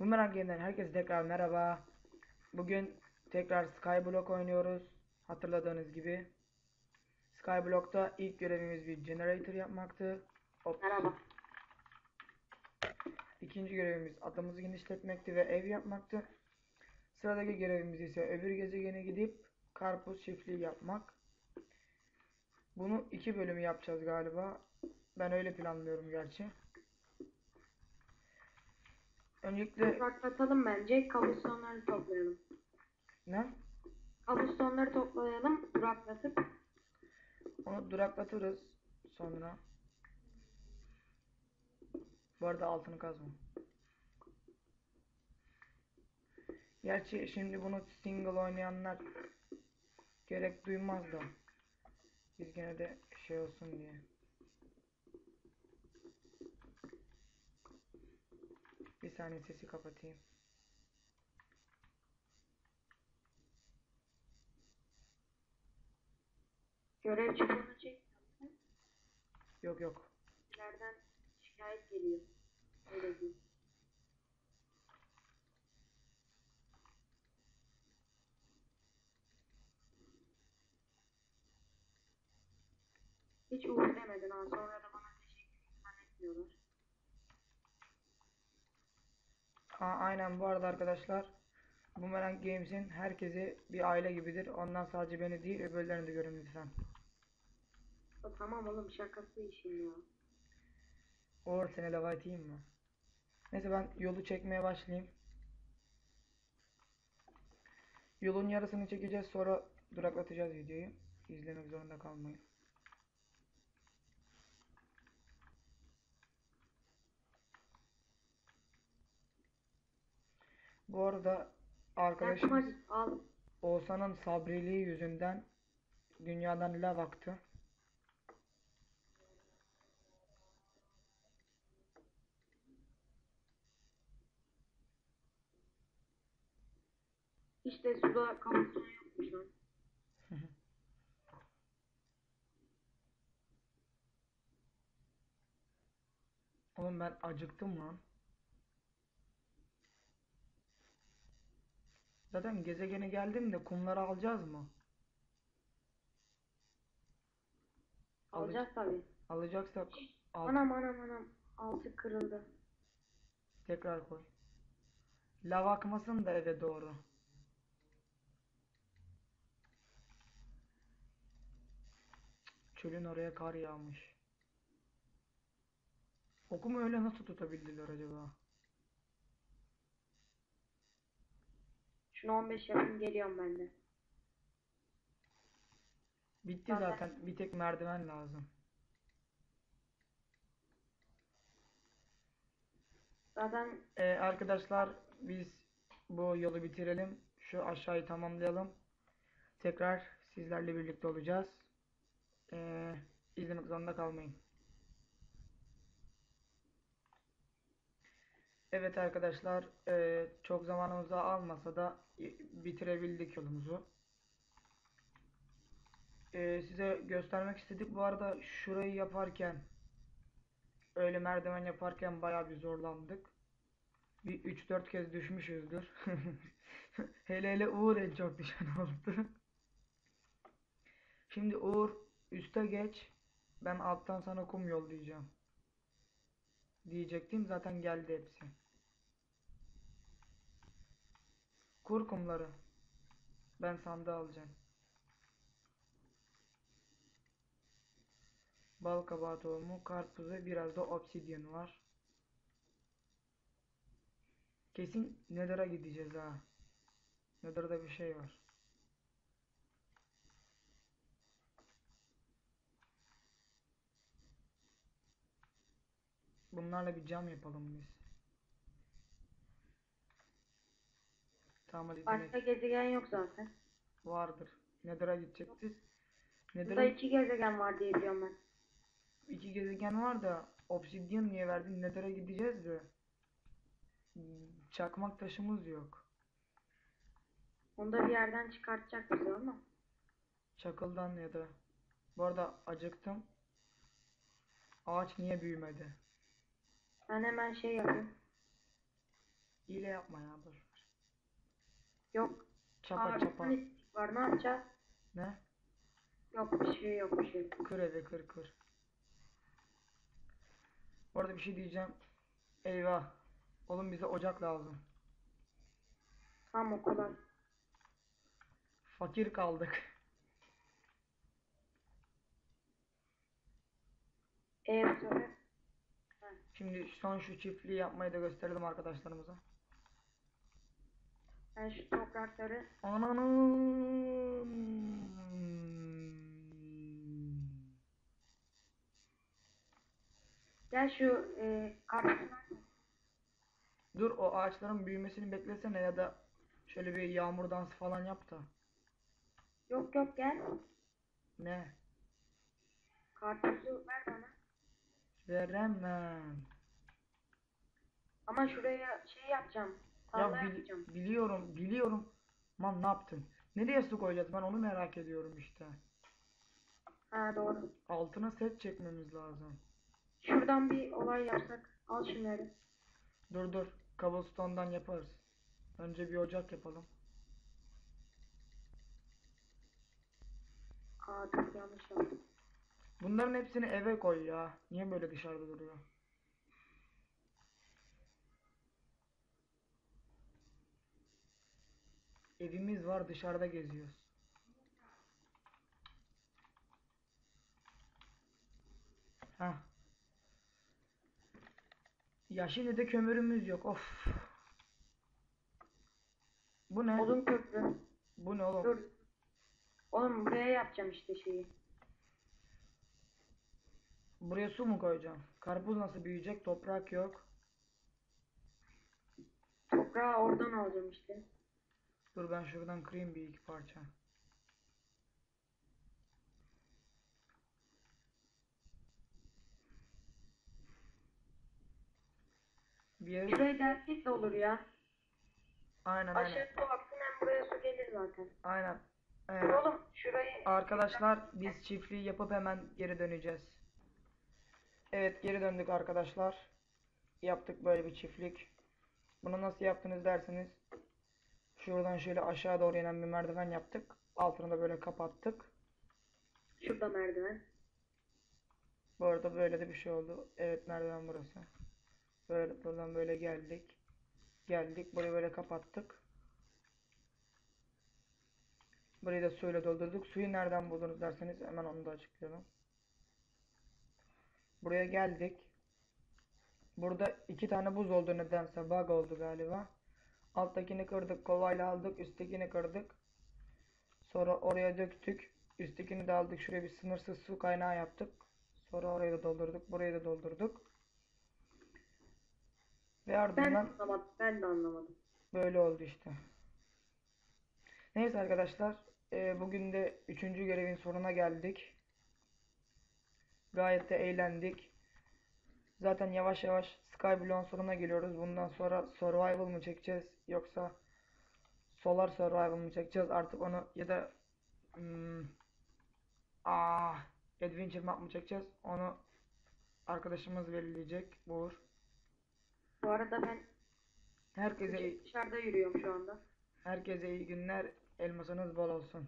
Boomerang Game'den herkese tekrar merhaba. Bugün tekrar Skyblock oynuyoruz. Hatırladığınız gibi. Skyblock'ta ilk görevimiz bir generator yapmaktı. Hop. Merhaba. İkinci görevimiz adamızı genişletmekti ve ev yapmaktı. Sıradaki görevimiz ise öbür gezegene gidip karpuz çiftliği yapmak. Bunu iki bölümü yapacağız galiba. Ben öyle planlıyorum gerçi. Öncelikle Duraklatalım bence. Kabustonları toplayalım. ne? Kabustonları toplayalım. Duraklatıp. Onu duraklatırız sonra. Bu arada altını kazma. Gerçi şimdi bunu single oynayanlar gerek duymaz da. Biz gene de şey olsun diye. Bir saniye sesi kapatayım. Görev çek. Yok yok. İleriden şikayet geliyor. Öyle diyeyim. Hiç uğur demedin ha. Sonra da bana teşekkür etmiyorlar. Aa, aynen bu arada arkadaşlar Boomerang Games'in herkesi bir aile gibidir. Ondan sadece beni değil öbürlerini de görün lütfen. Ya tamam oğlum şakası işin ya. Uğur seni lava atayım mı? Neyse ben yolu çekmeye başlayayım. Yolun yarısını çekeceğiz sonra duraklatacağız videoyu. İzlemek zorunda kalmayın. Bu arada arkadaşımız al. Oğuzhan'ın sabriliği yüzünden dünyadan lav aktı. De suda kabuston yokmuş lan. Oğlum ben acıktım lan. Zaten gezegene geldim de kumları alacağız mı? Alacağız tabii. Alacaksak al. Anam anam anam. Altı kırıldı. Tekrar koy. Lav akmasın da eve doğru. Çölün oraya kar yağmış. Okumu öyle nasıl tutabildiler acaba? Şunu 15 yapayım geliyorum ben de. Bitti Zaten- zaten. Bir tek merdiven lazım. Zaten Ee, arkadaşlar biz bu yolu bitirelim. Şu aşağıyı tamamlayalım. Tekrar sizlerle birlikte olacağız. Ee, izlemek zorunda kalmayın. Evet arkadaşlar ee, çok zamanımızı almasa da bitirebildik yolumuzu. Ee, size göstermek istedik. Bu arada şurayı yaparken öyle merdiven yaparken bayağı bir zorlandık. Bir 3-4 kez düşmüşüzdür. hele hele Uğur en çok düşen oldu. Şimdi Uğur üste geç. Ben alttan sana kum yollayacağım. Diyecektim zaten geldi hepsi. Kur kumları. Ben sandığı alacağım. Bal kabağı tohumu, karpuzu, biraz da obsidyen var. Kesin Nether'a gideceğiz ha. Nether'da bir şey var. Bunlarla bir cam yapalım biz. Tamam hadi başka denek gezegen yok zaten. vardır. Nether'a gidecektik. Burada Nether'a iki gezegen var diye biliyorum ben. iki gezegen var da Obsidian niye verdin? Nether'a gideceğiz de. Çakmak taşımız yok. Onu da bir yerden çıkartacak bizi ama. Çakıldan ya da. Bu arada acıktım. Ağaç niye büyümedi? Ben hemen şey yapayım. Hile yapma ya ver. Yok. Çapa Aa, çapa. tane var ne yapacağız? Ne? Yok bir şey yok bir şey. Kır evi kır kır. Bu arada bir şey diyeceğim. Eyvah. Oğlum bize ocak lazım. Tamam o kolay. Fakir kaldık. E sefer. Şimdi son şu çiftliği yapmayı da gösterelim arkadaşlarımıza. Ben şu toprakları Ananın. gel şu e, karşısına Dur o ağaçların büyümesini beklesene ya da şöyle bir yağmur dansı falan yap da. yok yok gel. Ne? Karpuzu ver bana. Veremem. Ama şuraya şey yapacağım. Tarla Ya bil- yapacağım. biliyorum, biliyorum. Man ne yaptın? Nereye su koyacağız? Ben onu merak ediyorum işte. Ha doğru. Altına set çekmemiz lazım. Şuradan bir olay yapsak. Al şunları. Dur dur. Cobblestone'dan yaparız. Önce bir ocak yapalım. Aa çok yanlış yaptım. Bunların hepsini eve koy ya. Niye böyle dışarıda duruyor? Evimiz var dışarıda geziyoruz. Heh. Ya şimdi de kömürümüz yok. Of. Bu ne? Odun köprü. Bu ne oğlum? Dur. Oğlum buraya yapacağım işte şeyi. Buraya su mu koyacağım? Karpuz nasıl büyüyecek? Toprak yok. Toprağı oradan alacağım işte. Dur ben şuradan kırayım bir iki parça. Bir yere... Şuraya derslik de olur ya. Aynen aynen. Aşağı su aksın hem buraya su gelir zaten. Aynen. Dur oğlum şurayı arkadaşlar biz çiftliği yapıp hemen geri döneceğiz. Evet geri döndük arkadaşlar. Yaptık böyle bir çiftlik. Bunu nasıl yaptınız derseniz şuradan şöyle aşağı doğru inen bir merdiven yaptık. Altını da böyle kapattık. şurada merdiven. Bu arada böyle de bir şey oldu. Evet merdiven burası. Böyle buradan böyle geldik. Geldik. Burayı böyle kapattık. Burayı da suyla doldurduk. Suyu nereden buldunuz derseniz hemen onu da açıklayalım. Buraya geldik. Burada iki tane buz oldu nedense. Bug oldu galiba. Alttakini kırdık. Kovayla aldık. Üsttekini kırdık. Sonra oraya döktük. Üsttekini de aldık. Şuraya bir sınırsız su kaynağı yaptık. Sonra orayı da doldurduk. Burayı da doldurduk. Ve Ben ardından anlamadım. Ben de anlamadım. böyle oldu işte. Neyse arkadaşlar. e, bugün de üçüncü görevin sonuna geldik. Gayet de eğlendik. Zaten yavaş yavaş Skyblock'un sonuna geliyoruz. Bundan sonra Survival mı çekeceğiz yoksa Solar Survival mı çekeceğiz artık onu ya da hmm, ah, Adventure Map mı çekeceğiz onu arkadaşımız belirleyecek. Uğur. Bu arada ben Herkese dışarıda yürüyorum şu anda. herkese iyi günler. Elmasınız bol olsun.